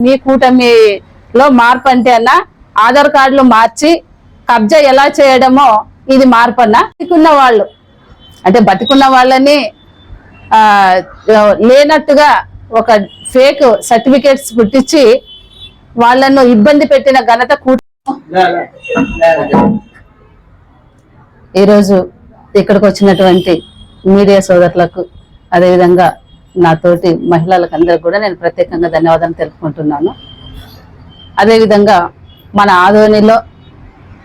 మీ కూటమిలో మార్పు అంటే అన్న ఆధార్ కార్డులు మార్చి కబ్జా ఎలా చేయడమో ఇది మార్పు అన్న. బతికున్న వాళ్ళు అంటే బతికున్న వాళ్ళని లేనట్టుగా ఒక ఫేక్ సర్టిఫికేట్స్ పుట్టించి వాళ్ళను ఇబ్బంది పెట్టిన ఘనత ఈరోజు ఇక్కడికి వచ్చినటువంటి మీడియా సోదరులకు అదేవిధంగా నాతోటి మహిళలకు అందరికి కూడా నేను ప్రత్యేకంగా ధన్యవాదాలు తెలుపుకుంటున్నాను. అదేవిధంగా మన ఆదోనిలో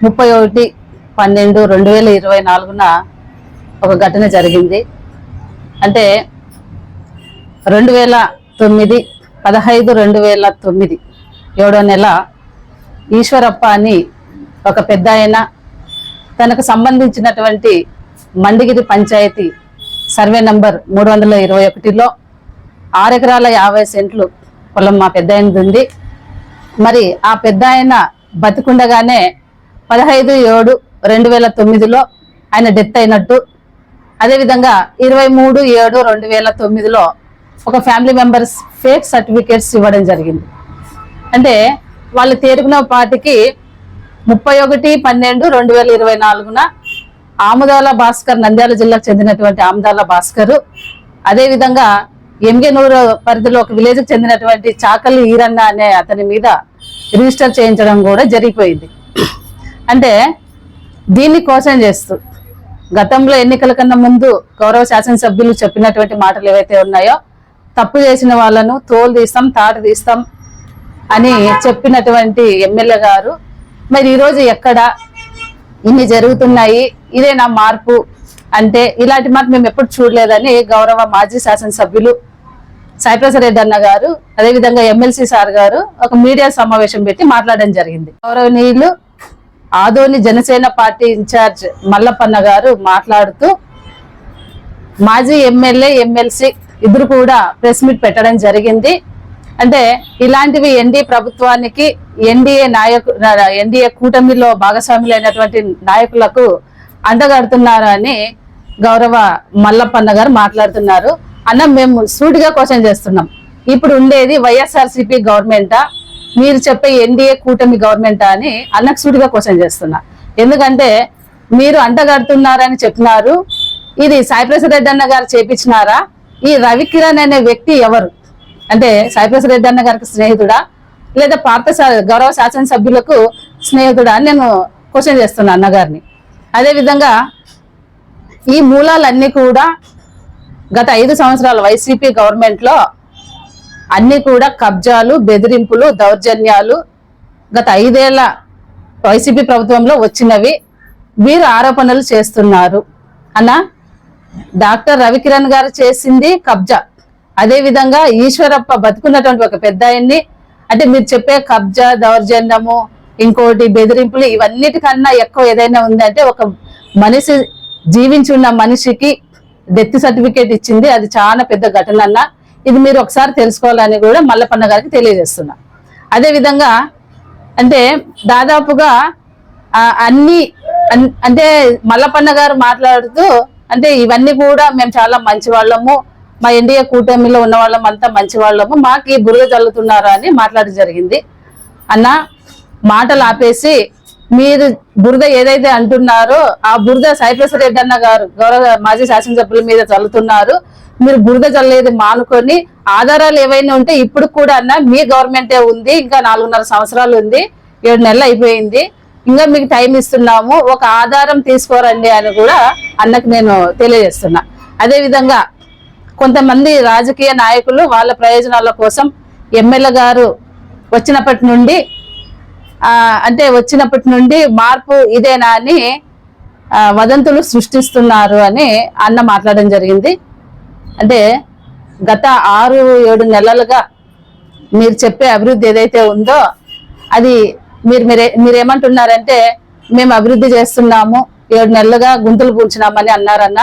ముప్పై ఒకటి పన్నెండు రెండు వేల ఇరవై నాలుగున ఒక ఘటన జరిగింది. అంటే రెండు వేల తొమ్మిది పదహైదు రెండు వేల తొమ్మిది ఏడో నెల ఈశ్వరప్ప అని ఒక పెద్ద ఆయన తనకు సంబంధించినటువంటి మండిగిరి పంచాయతీ సర్వే నంబర్ మూడు వందల ఇరవై ఒకటిలో ఆరు ఎకరాల యాభై సెంట్లు పొలం మా పెద్ద ఉంది. మరి ఆ పెద్ద ఆయన బతికుండగానే పదహైదు ఏడు రెండు వేల తొమ్మిదిలో ఆయన డెత్ అయినట్టు. అదేవిధంగా ఇరవై మూడు ఏడు రెండు వేల తొమ్మిదిలో ఒక ఫ్యామిలీ మెంబర్స్ ఫేక్ సర్టిఫికేట్స్ ఇవ్వడం జరిగింది. అంటే వాళ్ళు తేరుకున్న పాటికి ముప్పై ఒకటి పన్నెండు రెండు వేల ఇరవై నాలుగున ఆముదాల భాస్కర్ నంద్యాల జిల్లాకు చెందినటువంటి ఆముదాల భాస్కర్. అదేవిధంగా ఎంగేనూరు పరిధిలో ఒక విలేజ్కి చెందినటువంటి చాకలి ఈరన్న అనే అతని మీద రిజిస్టర్ చేయించడం కూడా జరిగిపోయింది. అంటే దీన్ని కోసం చేస్తూ గతంలో ఎన్నికల కన్నా ముందు గౌరవ శాసనసభ్యులు చెప్పినటువంటి మాటలు ఏవైతే ఉన్నాయో తప్పు చేసిన వాళ్ళను తోలు తీస్తాం తాట తీస్తాం అని చెప్పినటువంటి ఎమ్మెల్యే గారు మరి ఈరోజు ఎక్కడ? ఇన్ని జరుగుతున్నాయి ఇదే నా మార్పు అంటే ఇలాంటి మాట మేము ఎప్పుడు చూడలేదని గౌరవ మాజీ శాసనసభ్యులు సాయిప్రసాద్ అన్న గారు అదేవిధంగా ఎమ్మెల్సీ సార్ గారు ఒక మీడియా సమావేశం పెట్టి మాట్లాడడం జరిగింది. గౌరవనీయులు ఆదోని జనసేన పార్టీ ఇన్ఛార్జ్ మల్లప్పన్న గారు మాట్లాడుతూ మాజీ ఎమ్మెల్యే ఎమ్మెల్సీ ఇద్దరు కూడా ప్రెస్ మీట్ పెట్టడం జరిగింది. అంటే ఇలాంటివి ఎన్డీఏ ప్రభుత్వానికి ఎన్డీఏ నాయకు ఎన్డీఏ కూటమిలో భాగస్వాములైనటువంటి నాయకులకు అందగడుతున్నారు అని గౌరవ మల్లప్పన్న గారు మాట్లాడుతున్నారు. అన్న మేము సూటిగా క్వశ్చన్ చేస్తున్నాం. ఇప్పుడు ఉండేది వైఎస్ఆర్సీపీ గవర్నమెంటా? మీరు చెప్పే ఎన్డీఏ కూటమి గవర్నమెంటా అని అన్నకు సూటిగా క్వశ్చన్ చేస్తున్నా. ఎందుకంటే మీరు అంటగడుతున్నారని చెప్తున్నారు ఇది సాయిప్రసాద్ రెడ్డి అన్న గారు చేపించినారా? ఈ రవికిరణ్ అనే వ్యక్తి ఎవరు? అంటే సాయిప్రసాద్ రెడ్డి అన్న గారికి స్నేహితుడా? లేదా పార్థ గౌరవ శాసనసభ్యులకు స్నేహితుడా అని నేను క్వశ్చన్ చేస్తున్నా అన్నగారిని అదేవిధంగా ఈ మూలాలన్నీ కూడా గత ఐదు సంవత్సరాల వైసీపీ గవర్నమెంట్లో అన్నీ అన్ని కూడా కబ్జాలు బెదిరింపులు దౌర్జన్యాలు గత ఐదేళ్ళ వైసీపీ ప్రభుత్వంలో వచ్చినవి. వీరు ఆరోపణలు చేస్తున్నారు. అన్న డాక్టర్ రవికిరణ్ గారు చేసింది కబ్జా. అదేవిధంగా ఈశ్వరప్ప బతుకున్నటువంటి ఒక పెద్ద అంటే మీరు చెప్పే కబ్జా దౌర్జన్యము ఇంకోటి బెదిరింపులు ఇవన్నిటికన్నా ఎక్కువ ఏదైనా ఉందంటే ఒక మనిషి జీవించి ఉన్న మనిషికి డెత్ సర్టిఫికేట్ ఇచ్చింది అది చాలా పెద్ద ఘటన అన్న ఇది మీరు ఒకసారి తెలుసుకోవాలని కూడా మల్లపన్న గారికి తెలియజేస్తున్నా. అదేవిధంగా అంటే దాదాపుగా అన్ని అన్- అంటే మల్లపన్న గారు మాట్లాడుతూ అంటే ఇవన్నీ కూడా మేము చాలా మంచి వాళ్ళము మా ఎన్డీఏ కూటమిలో ఉన్న వాళ్ళం అంతా మంచి వాళ్ళము మాకు ఈ బురద చల్లుతున్నారు అని మాట్లాడడం జరిగింది. అన్న మాటలు ఆపేసి మీరు బురద ఏదైతే అంటున్నారో ఆ బురద సైప్రస్ రెడ్డి అన్న గారు గౌరవ మాజీ శాసనసభ్యుల మీద చల్లుతున్నారు. మీరు బురద చల్లేది మానుకొని ఆధారాలు ఏవైనా ఉంటే ఇప్పుడు కూడా అన్న మీ గవర్నమెంటే ఉంది ఇంకా నాలుగున్నర సంవత్సరాలు ఉంది ఏడు నెలలు అయిపోయింది. ఇంకా మీకు టైం ఇస్తున్నాము ఒక ఆధారం తీసుకోరండి అని కూడా అన్నకు నేను తెలియజేస్తున్నా. అదేవిధంగా కొంతమంది రాజకీయ నాయకులు వాళ్ళ ప్రయోజనాల కోసం ఎమ్మెల్యే గారు వచ్చినప్పటి నుండి అంటే వచ్చినప్పటి నుండి మార్పు ఇదేనా అని వదంతులు సృష్టిస్తున్నారు అని అన్న మాట్లాడడం జరిగింది. అంటే గత ఆరు ఏడు నెలలుగా మీరు చెప్పే అభివృద్ధి ఏదైతే ఉందో అది మీరు మీరే మీరేమంటున్నారంటే మేము అభివృద్ధి చేస్తున్నాము ఏడు నెలలుగా గుంతలు పూడ్చినామని అన్నారన్న.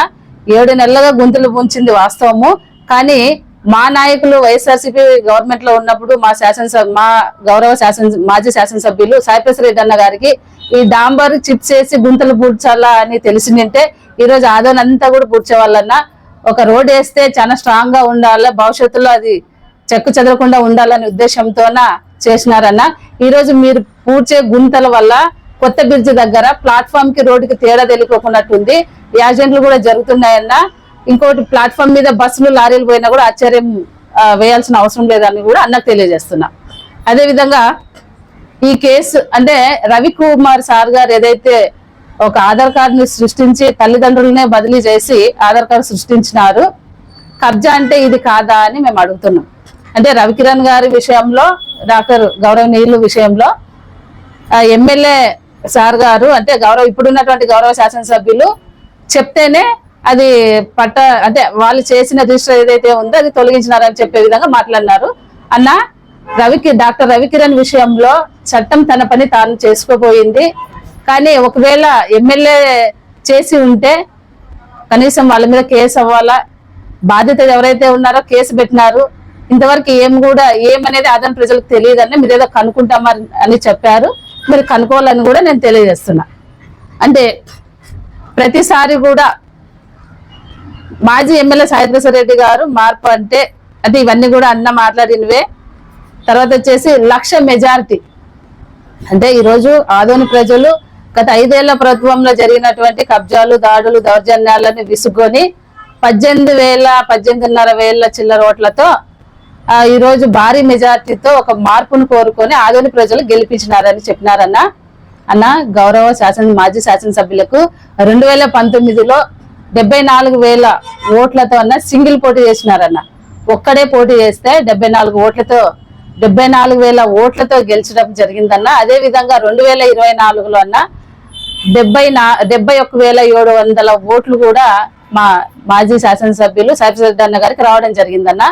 ఏడు నెలలుగా గుంతలు పూంచింది వాస్తవము. కానీ మా నాయకులు వైఎస్ఆర్సీపీ గవర్నమెంట్లో ఉన్నప్పుడు మా శాసనసభ మా గౌరవ శాసన మాజీ శాసనసభ్యులు సాయిప్రసాద్ రెడ్డి అన్న గారికి ఈ డాంబర్ చిప్స్ వేసి గుంతలు పూడ్చాలా అని తెలిసిందంటే ఈ రోజు ఆదోన్ అంతా కూడా పూడ్చేవాళ్ళన్నా. ఒక రోడ్ వేస్తే చాలా స్ట్రాంగ్గా ఉండాలి భవిష్యత్తులో అది చెక్కు చెదరకుండా ఉండాలనే ఉద్దేశంతోన చేసినారన్న. ఈ రోజు మీరు పూడ్చే గుంతల వల్ల కొత్త బ్రిడ్జ్ దగ్గర ప్లాట్ఫామ్కి రోడ్డుకి తేడా తెలియకోకున్నట్టుంది. యాక్సిడెంట్లు కూడా జరుగుతున్నాయన్నా. ఇంకోటి ప్లాట్ఫామ్ మీద బస్సులు లారీలు పోయినా కూడా ఆశ్చర్యం వేయాల్సిన అవసరం లేదని కూడా అన్నకు తెలియజేస్తున్నా. అదేవిధంగా ఈ కేసు అంటే రవి కుమార్ సార్ గారు ఏదైతే ఒక ఆధార్ కార్డుని సృష్టించి తల్లిదండ్రులనే బదిలీ చేసి ఆధార్ కార్డు సృష్టించినారు కబ్జా అంటే ఇది కాదా అని మేము అడుగుతున్నాం. అంటే రవికిరణ్ గారి విషయంలో డాక్టర్ గౌరవనీయులు విషయంలో ఎమ్మెల్యే సార్ గారు అంటే గౌరవ ఇప్పుడున్నటువంటి గౌరవ శాసనసభ్యులు చెప్తేనే అది పట్ట అంటే వాళ్ళు చేసిన రిజిస్టర్ ఏదైతే ఉందో అది తొలగించినారని చెప్పే విధంగా మాట్లాడినారు. అన్న రవికి డాక్టర్ రవికిరణ్ విషయంలో చట్టం తన పని తాను చేసుకోబోయింది. కానీ ఒకవేళ ఎమ్మెల్యే చేసి ఉంటే కనీసం వాళ్ళ మీద కేసు అవ్వాలా? బాధ్యత ఎవరైతే ఉన్నారో కేసు పెట్టినారు. ఇంతవరకు ఏం కూడా ఏమనేది అదన ప్రజలకు తెలియదని మీరు ఏదో కనుక్కుంటామని అని చెప్పారు. మీరు కనుక్కోవాలని కూడా నేను తెలియజేస్తున్నా. అంటే ప్రతిసారి కూడా మాజీ ఎమ్మెల్యే సాయిప్రసాద్ రెడ్డి గారు మార్పు అంటే అంటే ఇవన్నీ కూడా అన్న మాట్లాడినవే. తర్వాత వచ్చేసి లక్ష మెజారిటీ. అంటే ఈరోజు ఆదోని ప్రజలు గత ఐదేళ్ళ ప్రభుత్వంలో జరిగినటువంటి కబ్జాలు దాడులు దౌర్జన్యాలను విసుకొని పద్దెనిమిది వేల పద్దెనిమిదిన్నర వేల చిల్లర ఓట్లతో ఈరోజు భారీ మెజార్టీతో ఒక మార్పును కోరుకొని ఆదోని ప్రజలు గెలిపించినారని చెప్పినారన్న. అన్న గౌరవ శాసన మాజీ శాసనసభ్యులకు రెండు వేల పంతొమ్మిదిలో డెబ్బై నాలుగు వేల ఓట్లతో అన్న సింగిల్ పోటీ చేసినారన్న. ఒక్కడే పోటీ చేస్తే డెబ్బై నాలుగు ఓట్లతో డెబ్బై నాలుగు వేల ఓట్లతో గెలిచడం జరిగిందన్న. అదే విధంగా రెండు వేల ఇరవై నాలుగులో అన్న డెబ్బై నా డెబ్బై ఒక్క వేల ఏడు వందల ఓట్లు కూడా మా మాజీ శాసనసభ్యులు సైఫ్ అన్న గారికి రావడం జరిగిందన్న.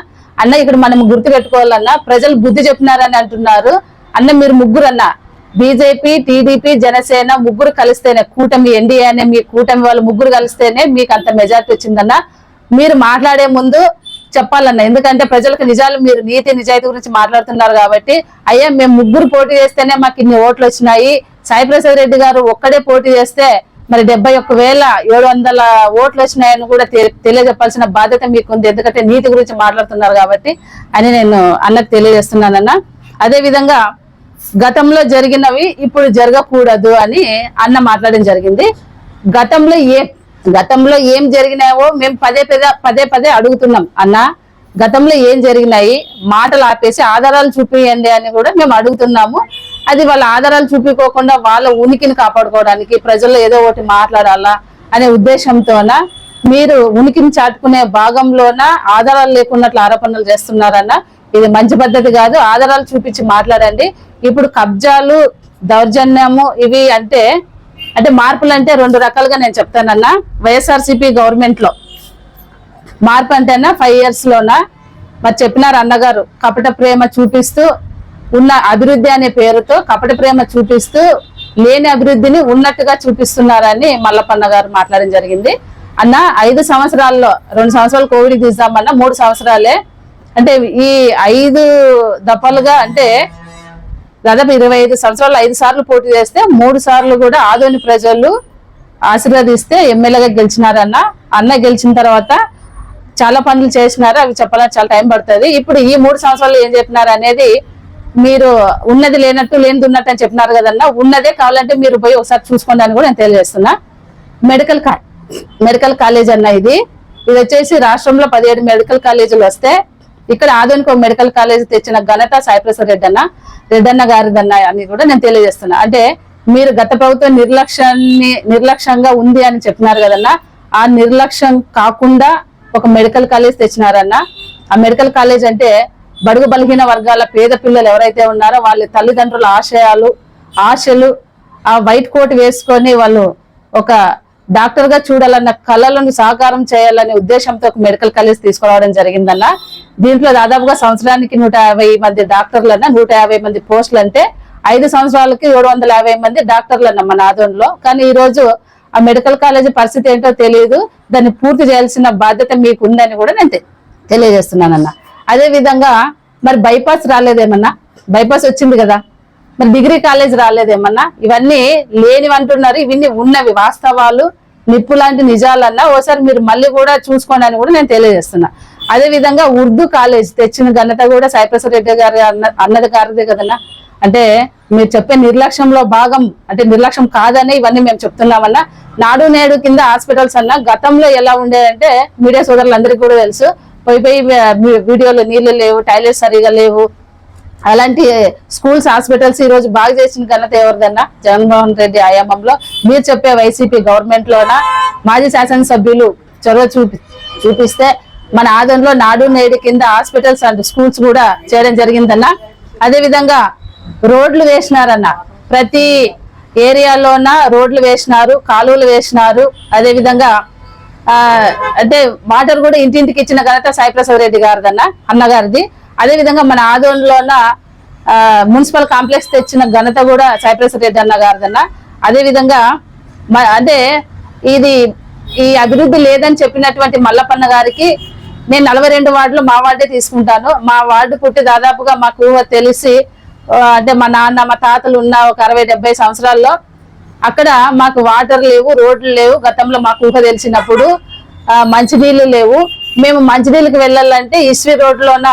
అన్న ఇక్కడ మనం గుర్తు పెట్టుకోవాలన్నా ప్రజలు బుద్ధి చెప్పినారని అంటున్నారు. అన్న మీరు ముగ్గురన్నా బీజేపీ టీడీపీ జనసేన ముగ్గురు కలిస్తేనే కూటమి ఎన్డీఏ అనే మీ కూటమి వాళ్ళు ముగ్గురు కలిస్తేనే మీకు అంత మెజార్టీ వచ్చిందన్న. మీరు మాట్లాడే ముందు చెప్పాలన్న. ఎందుకంటే ప్రజలకు నిజాలు మీరు నీతి నిజాయితీ గురించి మాట్లాడుతున్నారు కాబట్టి అయ్యా మేము ముగ్గురు పోటీ చేస్తేనే మాకు ఇన్ని ఓట్లు వచ్చినాయి. సాయిప్రసాద్ రెడ్డి గారు ఒక్కడే పోటీ చేస్తే మరి డెబ్బై ఒక్క వేల ఏడు వందల ఓట్లు వచ్చినాయని కూడా తెలియజెప్పాల్సిన బాధ్యత మీకు ఉంది ఎందుకంటే నీతి గురించి మాట్లాడుతున్నారు కాబట్టి అని నేను అన్నకు తెలియజేస్తున్నానన్న. అదే విధంగా గతంలో జరిగినవి ఇప్పుడు జరగకూడదు అని అన్న మాట్లాడడం జరిగింది. గతంలో ఏ గతంలో ఏం జరిగినాయో మేము పదే పదే పదే పదే అడుగుతున్నాం. అన్న గతంలో ఏం జరిగినాయి? మాటలు ఆపేసి ఆధారాలు చూపియండి అని కూడా మేము అడుగుతున్నాము. అది వాళ్ళ ఆధారాలు చూపించుకోకుండా వాళ్ళ ఉనికిని కాపాడుకోవడానికి ప్రజల్లో ఏదో ఒకటి మాట్లాడాలా అనే ఉద్దేశంతోన మీరు ఉనికిని చాటుకునే భాగంలోన ఆధారాలు లేకున్నట్లు ఆరోపణలు చేస్తున్నారన్న? ఇది మంచి పద్ధతి కాదు. ఆధారాలు చూపించి మాట్లాడండి. ఇప్పుడు కబ్జాలు దౌర్జన్యము ఇవి అంటే అంటే మార్పులు అంటే రెండు రకాలుగా నేను చెప్తానన్నా. వైఎస్ఆర్సీపీ గవర్నమెంట్లో మార్పు అంటేనా ఫైవ్ ఇయర్స్లోన మరి చెప్పినారు అన్నగారు కపట ప్రేమ చూపిస్తూ ఉన్న అభివృద్ధి అనే పేరుతో కపట ప్రేమ చూపిస్తూ లేని అభివృద్ధిని ఉన్నట్టుగా చూపిస్తున్నారని మల్లపన్న గారు మాట్లాడడం జరిగింది. అన్న ఐదు సంవత్సరాల్లో రెండు సంవత్సరాలు కోవిడ్ తీసామన్నా మూడు సంవత్సరాలే. అంటే ఈ ఐదు దఫలుగా అంటే దాదాపు ఇరవై ఐదు సంవత్సరాలు ఐదు సార్లు పోటీ చేస్తే మూడు సార్లు కూడా ఆదోని ప్రజలు ఆశీర్వదిస్తే ఎమ్మెల్యేగా గెలిచినారన్న అన్న గెలిచిన తర్వాత చాలా పనులు చేసినారు అవి చెప్పాలని చాలా టైం పడుతుంది. ఇప్పుడు ఈ మూడు సంవత్సరాలు ఏం చెప్పినారు అనేది మీరు ఉన్నది లేనట్టు లేనిది ఉన్నట్టు అని చెప్పినారు కదన్నా ఉన్నదే కావాలంటే మీరు పోయి ఒకసారి చూసుకోండి అని కూడా నేను తెలియజేస్తున్నా. మెడికల్ కా మెడికల్ కాలేజ్ అన్న ఇది. ఇది వచ్చేసి రాష్ట్రంలో పదిహేడు మెడికల్ కాలేజీలు వస్తే ఇక్కడ ఆధునిక మెడికల్ కాలేజ్ తెచ్చిన ఘనత సాయిప్రసాద్ రెడ్డన్న రెడ్డన్న గారిదన్న అని కూడా నేను తెలియజేస్తున్నా. అంటే మీరు గత ప్రభుత్వం నిర్లక్ష్యాన్ని నిర్లక్ష్యంగా ఉంది అని చెప్పినారు కదన్నా ఆ నిర్లక్ష్యం కాకుండా ఒక మెడికల్ కాలేజ్ తెచ్చినారన్న. ఆ మెడికల్ కాలేజ్ అంటే బడుగు బలహీన వర్గాల పేద పిల్లలు ఎవరైతే ఉన్నారో వాళ్ళ తల్లిదండ్రుల ఆశయాలు ఆశలు ఆ వైట్ కోట్ వేసుకొని వాళ్ళు ఒక డాక్టర్గా చూడాలన్న కళలను సాకారం చేయాలనే ఉద్దేశంతో ఒక మెడికల్ కాలేజ్ తీసుకురావడం జరిగిందన్న. దీంట్లో దాదాపుగా సంవత్సరానికి నూట యాభై మంది డాక్టర్లన్న నూట యాభై మంది పోస్టులు అంటే ఐదు సంవత్సరాలకి ఏడు వందల యాభై మంది డాక్టర్లన్న మన ఆధ్వర్యంలో. కానీ ఈ రోజు ఆ మెడికల్ కాలేజ్ పరిస్థితి ఏంటో తెలియదు దాన్ని పూర్తి చేయాల్సిన బాధ్యత మీకు ఉందని కూడా నేను తెలియజేస్తున్నానన్న. అదే విధంగా మరి బైపాస్ రాలేదేమన్నా? బైపాస్ వచ్చింది కదా. మరి డిగ్రీ కాలేజ్ రాలేదేమన్నా? ఇవన్నీ లేనివి అంటున్నారు ఇవన్నీ ఉన్నవి వాస్తవాలు. నిప్పు లాంటి నిజాలన్నా ఓసారి మీరు మళ్ళీ కూడా చూసుకోండి అని కూడా నేను తెలియజేస్తున్నా. అదే విధంగా ఉర్దూ కాలేజ్ తెచ్చిన ఘనత కూడా సాయిప్రసాద్ రెడ్డి గారి అన్న అన్నది గారిదే కదన్నా. అంటే మీరు చెప్పే నిర్లక్ష్యంలో భాగం అంటే నిర్లక్ష్యం కాదని ఇవన్నీ మేము చెప్తున్నామన్నా. నాడు నేడు కింద హాస్పిటల్స్ అన్న గతంలో ఎలా ఉండేదంటే మీడియా సోదరులందరికీ కూడా తెలుసు. పోయి పోయి వీడియోలు వీడియోలో నీళ్ళు లేవు టాయిలెట్స్ సరిగా లేవు అలాంటి స్కూల్స్ హాస్పిటల్స్ ఈ రోజు బాగా చేసిన ఘనత ఎవరిదన్నా? జగన్మోహన్ రెడ్డి ఆయామంలో. మీరు చెప్పే వైసీపీ గవర్నమెంట్ లోన మాజీ శాసనసభ్యులు చొరవ చూపి చూపిస్తే మన ఆదంలో నాడు నేడు కింద హాస్పిటల్స్ అండ్ స్కూల్స్ కూడా చేయడం జరిగిందన్నా? అదే విధంగా రోడ్లు వేసినారన్న. ప్రతి ఏరియాలోన రోడ్లు వేసినారు కాలువలు వేసినారు. అదే విధంగా అంటే వాటర్ కూడా ఇంటింటికి ఇచ్చిన ఘనత సాయిప్రసాద్ రెడ్డి గారిదన్న అన్నగారిది. అదే విధంగా మన ఆదోన్లోన మున్సిపల్ కాంప్లెక్స్ తెచ్చిన ఘనత కూడా సైప్రస్ రెడ్డి అన్న గారిదన్న. అదే విధంగా అంటే ఇది ఈ అభివృద్ధి లేదని చెప్పినటువంటి మల్లప్పన్న గారికి నేను నలభై రెండు వార్డులు మా వార్డే తీసుకుంటాను. మా వార్డు పుట్టి దాదాపుగా మాకు తెలిసి అంటే మా నాన్న మా తాతలు ఉన్న ఒక అరవై డెబ్బై సంవత్సరాల్లో అక్కడ మాకు వాటర్ లేవు రోడ్లు లేవు. గతంలో మాకు ఊహ తెలిసినప్పుడు మంచినీళ్ళు లేవు. మేము మంచినీళ్ళకి వెళ్ళాలంటే ఇస్వి రోడ్లోన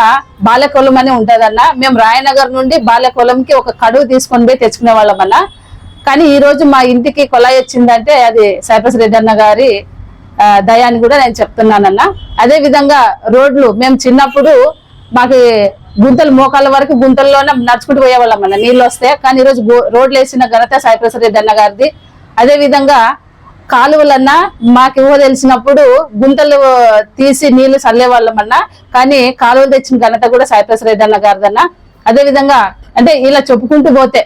బాలకొలం అని ఉంటదన్న. మేము రాయనగర్ నుండి బాలకొలంకి ఒక కడువు తీసుకొని పోయి తెచ్చుకునే వాళ్ళమన్నా. కానీ ఈ రోజు మా ఇంటికి కొలాయి వచ్చిందంటే అది సైపస్ రెడ్డి అన్న గారి దయాన్ని కూడా నేను చెప్తున్నానన్న. అదే విధంగా రోడ్లు మేము చిన్నప్పుడు మాకు గుంతలు మోకాళ్ళ వరకు గుంతల్లోనే నడుచుకుంటూ పోయేవాళ్ళం అన్న నీళ్ళు వస్తే కానీ ఈరోజు రోడ్లు వేసిన ఘనత సైప్రస్ రెడ్డి అన్న గారిది. అదే విధంగా కాలువలన్నా మాకు ఇవ్వ తెలిసినప్పుడు గుంతలు తీసి నీళ్ళు చల్లేవాళ్ళం అన్నా కానీ కాలువలు తెచ్చిన ఘనత కూడా సాయిప్రసాద్ రెడ్డి గారిదన్నా. అదేవిధంగా అదే విధంగా అంటే ఇలా చెప్పుకుంటూ పోతే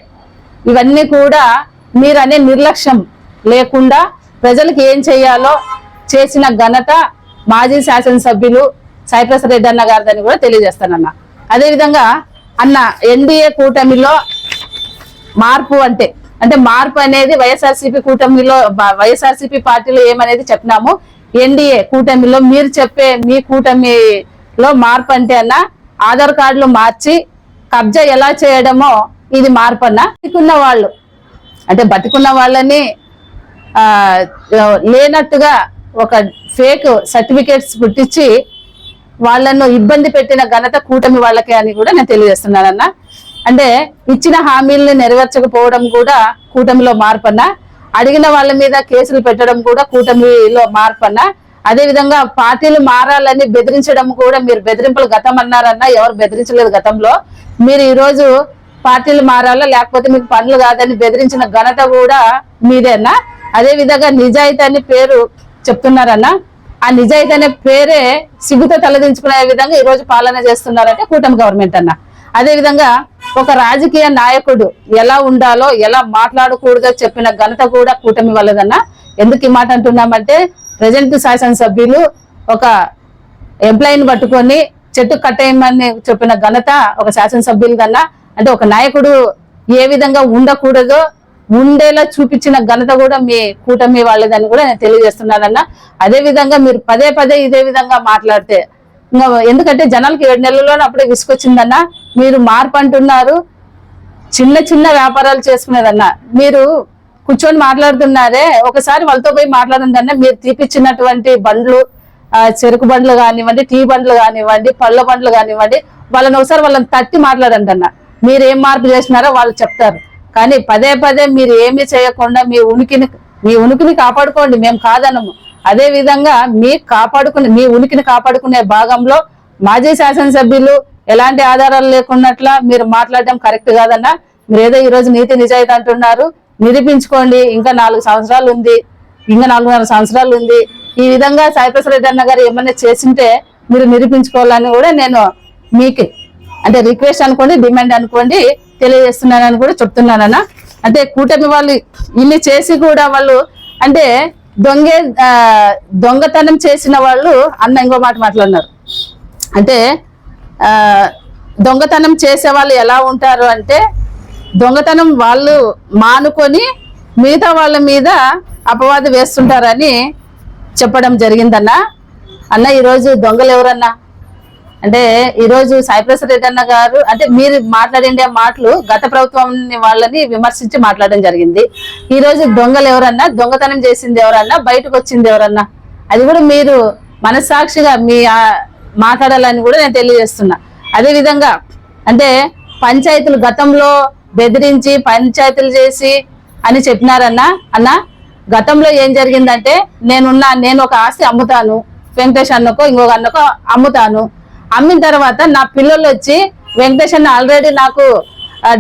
ఇవన్నీ కూడా మీరు అనే నిర్లక్ష్యం లేకుండా ప్రజలకు ఏం చేయాలో చేసిన ఘనత మాజీ శాసనసభ్యులు సాయిప్రసాద్ రెడ్డి గారిదని కూడా తెలియజేస్తానన్న. అదేవిధంగా అన్న ఎన్డీఏ కూటమిలో మార్పు అంటే అంటే మార్పు అనేది వైఎస్ఆర్సీపీ కూటమిలో వైఎస్ఆర్సీపీ పార్టీలో ఏమనేది చెప్పినాము. ఎన్డీఏ కూటమిలో మీరు చెప్పే మీ కూటమిలో మార్పు అంటే అన్న ఆధార్ కార్డులు మార్చి కబ్జా ఎలా చేయడమో ఇది మార్పు అన్న. బతికున్న వాళ్ళు అంటే బతికున్న వాళ్ళని లేనట్టుగా ఒక ఫేక్ సర్టిఫికేట్స్ పుట్టించి వాళ్ళను ఇబ్బంది పెట్టిన ఘనత కూటమి వాళ్ళకే అని కూడా నేను తెలియజేస్తున్నానన్నా. అంటే ఇచ్చిన హామీల్ని నెరవేర్చకపోవడం కూడా కూటమిలో మార్పన్న అడిగిన వాళ్ళ మీద కేసులు పెట్టడం కూడా కూటమిలో మార్పన్న అదే విధంగా పార్టీలు మారాలని బెదిరించడం కూడా మీరు బెదిరింపులు గతం అన్నారన్నా ఎవరు బెదిరించలేదు గతంలో. మీరు ఈరోజు పార్టీలు మారాలా లేకపోతే మీకు పనులు కాదని బెదిరించిన ఘనత కూడా మీదేనా అదే విధంగా నిజాయితీ అనే పేరు చెప్తున్నారన్నా? ఆ నిజాయితీ అనే పేరే సిగ్గుతో తలదించుకునే విధంగా ఈ రోజు పాలన చేస్తున్నారంటే కూటమి గవర్నమెంట్ అన్నా. అదేవిధంగా ఒక రాజకీయ నాయకుడు ఎలా ఉండాలో ఎలా మాట్లాడకూడదో చెప్పిన ఘనత కూడా కూటమి వల్లదన్న ఎందుకు ఈ మాట అంటున్నామంటే ప్రజెంట్ శాసనసభ్యులు ఒక ఎంప్లాయీని పట్టుకొని చెట్టు కట్టేయమని చెప్పిన ఘనత ఒక శాసనసభ్యులదన్నా. అంటే ఒక నాయకుడు ఏ విధంగా ఉండకూడదో ఉండేలా చూపించిన ఘనత కూడా మీ కూటమి వాళ్ళదని కూడా నేను తెలియజేస్తున్నానన్న. అదే విధంగా మీరు పదే పదే ఇదే విధంగా మాట్లాడితే ఇంకా ఎందుకంటే జనాలకి ఏడు నెలల్లోనే అప్పుడే విసుకొచ్చిందన్న మీరు మార్పు అంటున్నారు చిన్న చిన్న వ్యాపారాలు చేసుకునేదన్న మీరు కూర్చొని మాట్లాడుతున్నారే ఒకసారి వాళ్ళతో పోయి మాట్లాడిందన్న మీరు తీపిచ్చినటువంటి బండ్లు చెరుకు బండ్లు కానివ్వండి టీ బండ్లు కానివ్వండి పళ్ళ బండ్లు కానివ్వండి వాళ్ళని ఒకసారి వాళ్ళని తట్టి మాట్లాడండి అన్న. మీరు ఏం మార్పు చేసినారో వాళ్ళు చెప్తారు. కానీ పదే పదే మీరు ఏమీ చేయకుండా మీ ఉనికిని మీ ఉనికిని కాపాడుకోండి మేము కాదనము. అదే విధంగా మీ కాపాడుకునే మీ ఉనికిని కాపాడుకునే భాగంలో మాజీ శాసనసభ్యులు ఎలాంటి ఆధారాలు లేకున్నట్లా మీరు మాట్లాడడం కరెక్ట్ కాదన్నా మీరు ఏదో ఈ రోజు నీతి నిజాయితీ అంటున్నారు. నిరూపించుకోండి. ఇంకా నాలుగు సంవత్సరాలు ఉంది. ఇంకా నాలుగున్నర సంవత్సరాలు ఉంది. ఈ విధంగా సాయిప్రసాద్ రెడ్డి అన్న గారు ఏమన్నా చేసింటే మీరు నిరూపించుకోవాలని కూడా నేను మీకు అంటే రిక్వెస్ట్ అనుకోండి డిమాండ్ అనుకోండి తెలియజేస్తున్నానని కూడా చెప్తున్నానన్నా. అంటే కూటమి వాళ్ళు ఇన్ని చేసి కూడా వాళ్ళు అంటే దొంగే దొంగతనం చేసిన వాళ్ళు అన్న ఇంకో మాట మాట్లాడినారు. అంటే దొంగతనం చేసే వాళ్ళు ఎలా ఉంటారు అంటే దొంగతనం వాళ్ళు మానుకొని మిగతా వాళ్ళ మీద అపవాదు వేస్తుంటారని చెప్పడం జరిగిందన్న. అన్న ఈరోజు దొంగలు ఎవరన్నా? అంటే ఈరోజు సాయిప్రసాద్ రెడ్డి అన్న గారు అంటే మీరు మాట్లాడిండే మాటలు గత ప్రభుత్వం వాళ్ళని విమర్శించి మాట్లాడడం జరిగింది. ఈ రోజు దొంగలు ఎవరన్నా దొంగతనం చేసింది ఎవరన్నా బయటకు వచ్చింది ఎవరన్నా అది కూడా మీరు మనస్సాక్షిగా మీ మాట్లాడాలని కూడా నేను తెలియజేస్తున్నా. అదే విధంగా అంటే పంచాయతీలు గతంలో బెదిరించి పంచాయతీలు చేసి అని చెప్పినారన్నా అన్న గతంలో ఏం జరిగిందంటే నేనున్నా నేను ఒక ఆస్తి అమ్ముతాను వెంకటేష్ అన్నకో ఇంకొక అన్నకో అమ్ముతాను అమ్మిన తర్వాత నా పిల్లలు వచ్చి వెంకటేష్ అన్న ఆల్రెడీ నాకు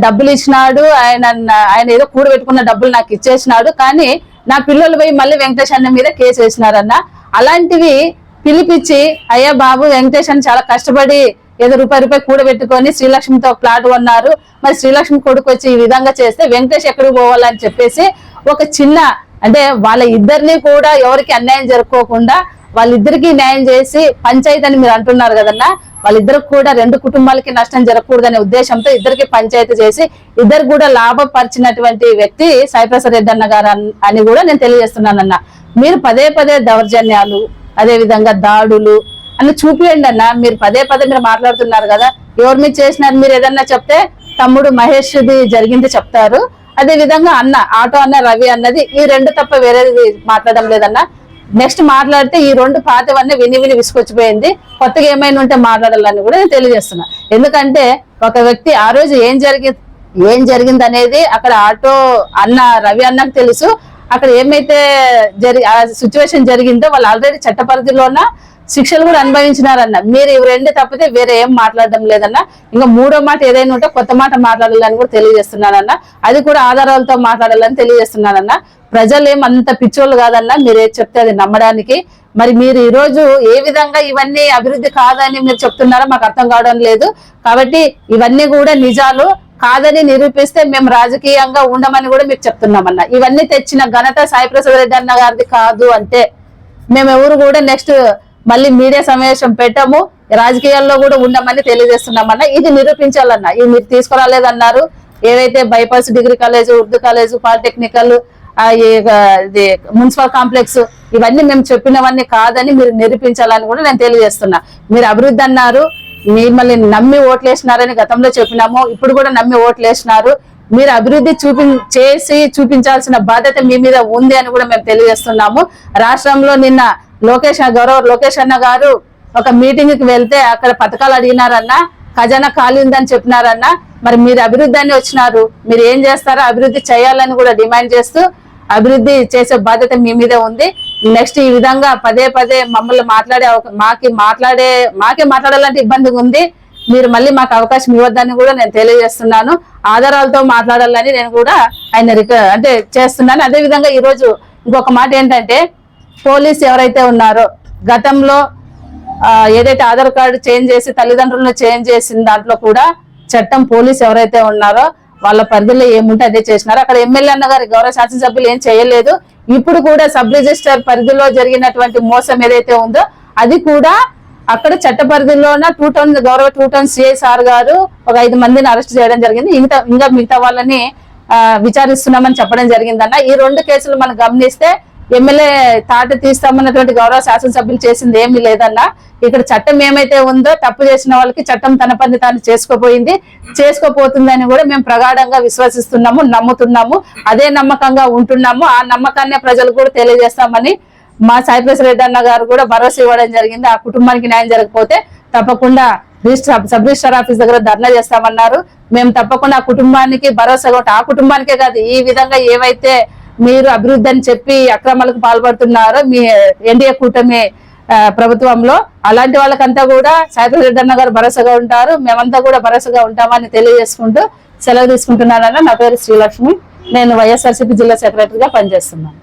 డబ్బులు ఇచ్చినాడు. ఆయన ఆయన ఏదో కూడబెట్టుకున్న డబ్బులు నాకు ఇచ్చేసినాడు. కానీ నా పిల్లలు పోయి మళ్ళీ వెంకటేష్ అన్న మీద కేసు వేసినారన్న. అలాంటివి పిలిపించి అయ్యా బాబు వెంకటేష్ అన్న చాలా కష్టపడి ఏదో రూపాయి రూపాయి కూడబెట్టుకొని శ్రీలక్ష్మితో ప్లాట్ కొన్నారు. మరి శ్రీలక్ష్మి కొడుకు వచ్చి ఈ విధంగా చేస్తే వెంకటేష్ ఎక్కడికి పోవాలని చెప్పేసి ఒక చిన్న అంటే వాళ్ళ ఇద్దరిని కూడా ఎవరికి అన్యాయం జరుపుకోకుండా వాళ్ళిద్దరికి న్యాయం చేసి పంచాయతీ అని మీరు అంటున్నారు కదన్నా వాళ్ళిద్దరికి కూడా రెండు కుటుంబాలకి నష్టం జరగకూడదనే ఉద్దేశంతో ఇద్దరికి పంచాయతీ చేసి ఇద్దరు కూడా లాభపరిచినటువంటి వ్యక్తి సాయిప్రసాద్ రెడ్డి అన్న గారు అని కూడా నేను తెలియజేస్తున్నానన్న. మీరు పదే పదే దౌర్జన్యాలు అదే విధంగా దాడులు అని చూపియండి అన్న. మీరు పదే పదే మీరు మాట్లాడుతున్నారు కదా ఎవరు మీరు చేసినారు మీరు ఏదన్నా చెప్తే తమ్ముడు మహేష్ది జరిగింది చెప్తారు. అదే విధంగా అన్న ఆటో అన్న రవి అన్నది ఈ రెండు తప్ప వేరేది మాట్లాడడం లేదన్నా. నెక్స్ట్ మాట్లాడితే ఈ రెండు పాతవన్నీ విని విని విసుకొచ్చిపోయింది. కొత్తగా ఏమైనా ఉంటే మాట్లాడాలని కూడా నేను తెలియజేస్తున్నా. ఎందుకంటే ఒక వ్యక్తి ఆ రోజు ఏం జరిగి ఏం జరిగింది అనేది అక్కడ ఆటో అన్న రవి అన్నకు తెలుసు. అక్కడ ఏమైతే జరి ఆ సిచ్యువేషన్ జరిగిందో వాళ్ళు ఆల్రెడీ చట్ట పరిధిలోన శిక్షలు కూడా అనుభవించినారన్న. మీరు ఇవి రెండు తప్పితే వేరే ఏం మాట్లాడడం లేదన్న. ఇంకా మూడో మాట ఏదైనా ఉంటే కొత్త మాట మాట్లాడాలని కూడా తెలియజేస్తున్నానన్న అది కూడా ఆధారాలతో మాట్లాడాలని తెలియజేస్తున్నానన్న ప్రజలేం అంత పిచ్చోళ్ళు కాదన్న మీరు చెప్తే అది నమ్మడానికి. మరి మీరు ఈరోజు ఏ విధంగా ఇవన్నీ అభివృద్ధి కాదని మీరు చెప్తున్నారో మాకు అర్థం కావడం లేదు. కాబట్టి ఇవన్నీ కూడా నిజాలు కాదని నిరూపిస్తే మేము రాజకీయంగా ఉండమని కూడా మీకు చెప్తున్నామన్న. ఇవన్నీ తెచ్చిన ఘనత సాయిప్రసాద్ రెడ్డి అన్న గారిది కాదు అంటే మేము ఎవరు కూడా నెక్స్ట్ మళ్ళీ మీడియా సమావేశం పెట్టము రాజకీయాల్లో కూడా ఉండమని తెలియజేస్తున్నామన్న. ఇది నిరూపించాలన్న. ఇది మీరు తీసుకురాలేదన్నారు. ఏవైతే bypass degree college Urdu college polytechnical ఇది మున్సిపల్ కాంప్లెక్స్ ఇవన్నీ మేము చెప్పినవన్నీ కాదని మీరు నిరూపించాలని కూడా నేను తెలియజేస్తున్నా. మీరు అభివృద్ధి అన్నారు మిమ్మల్ని నమ్మి ఓట్లేసినారని గతంలో చెప్పినాము ఇప్పుడు కూడా నమ్మి ఓట్లేసినారు. మీరు అభివృద్ధి చూపి చేసి చూపించాల్సిన బాధ్యత మీ మీద ఉంది అని కూడా మేము తెలియజేస్తున్నాము. రాష్ట్రంలో నిన్న లోకేష్ గౌరవ లోకేష్ అన్న గారు ఒక మీటింగ్కి వెళ్తే అక్కడ పథకాలు అడిగినారన్న ఖజానా ఖాళీ ఉందని చెప్పినారన్న మరి మీరు అభివృద్ధి అని వచ్చినారు. మీరు ఏం చేస్తారో అభివృద్ధి చేయాలని కూడా డిమాండ్ చేస్తూ అభివృద్ధి చేసే బాధ్యత మీ మీదే ఉంది. నెక్స్ట్ ఈ విధంగా పదే పదే మమ్మల్ని మాట్లాడే మాకి మాట్లాడే మాకే మాట్లాడాలంటే ఇబ్బందిగా ఉంది. మీరు మళ్ళీ మాకు అవకాశం ఇవ్వద్దని కూడా నేను తెలియజేస్తున్నాను. ఆధారాలతో మాట్లాడాలని నేను కూడా ఆయన రిక- అంటే చేస్తున్నాను. అదే విధంగా ఈరోజు ఇంకొక మాట ఏంటంటే పోలీస్ ఎవరైతే ఉన్నారో గతంలో ఏదైతే ఆధార్ కార్డు చేంజ్ చేసి తల్లిదండ్రులను చేంజ్ చేసిన దాంట్లో కూడా చట్టం పోలీస్ ఎవరైతే ఉన్నారో వాళ్ళ పరిధిలో ఏముంటే అదే చేసినారు. అక్కడ ఎమ్మెల్యే అన్న గారి గౌరవ శాసనసభ్యులు ఏం చేయలేదు. ఇప్పుడు కూడా సబ్ రిజిస్టర్ పరిధిలో జరిగినటువంటి మోసం ఏదైతే ఉందో అది కూడా అక్కడ చట్ట పరిధిలోన టూ టౌన్ గౌరవ two town CI sir garu ఒక ఐదు మందిని అరెస్ట్ చేయడం జరిగింది. ఇంకా ఇంకా మిగతా వాళ్ళని విచారిస్తున్నామని చెప్పడం జరిగిందన్న. ఈ రెండు కేసులు మనం గమనిస్తే ఎమ్మెల్యే తాట తీస్తామన్నటువంటి గౌరవ శాసనసభ్యులు చేసింది ఏమీ లేదన్నా. ఇక్కడ చట్టం ఏమైతే ఉందో తప్పు చేసిన వాళ్ళకి చట్టం తన పని తాను చేసుకోపోయింది చేసుకోపోతుందని కూడా మేము ప్రగాఢంగా విశ్వసిస్తున్నాము నమ్ముతున్నాము. అదే నమ్మకంగా ఉంటున్నాము. ఆ నమ్మకాన్నే ప్రజలు కూడా తెలియజేస్తామని మా సాయిప్రసాద్ రెడ్డి అన్న గారు కూడా భరోసా ఇవ్వడం జరిగింది. ఆ కుటుంబానికి న్యాయం జరగకపోతే తప్పకుండా రిజిస్టర్ సబ్ రిజిస్టర్ ఆఫీస్ దగ్గర ధర్నా చేస్తామన్నారు. మేము తప్పకుండా ఆ కుటుంబానికి భరోసా కొట్టి ఆ కుటుంబానికే కాదు ఈ విధంగా ఏవైతే మీరు అభివృద్ధి అని చెప్పి అక్రమాలకు పాల్పడుతున్నారో మీ ఎన్డీఏ కూటమి ప్రభుత్వంలో. అలాంటి వాళ్ళకంతా కూడా సాయిప్రసాద్ రెడ్డి అన్న గారు భరోసాగా ఉంటారు. మేమంతా కూడా భరోసాగా ఉంటామని తెలియజేసుకుంటూ సెలవు తీసుకుంటున్నానన్న నా పేరు శ్రీలక్ష్మి. నేను వైఎస్ఆర్సీపీ జిల్లా సెక్రటరీగా పనిచేస్తున్నాను.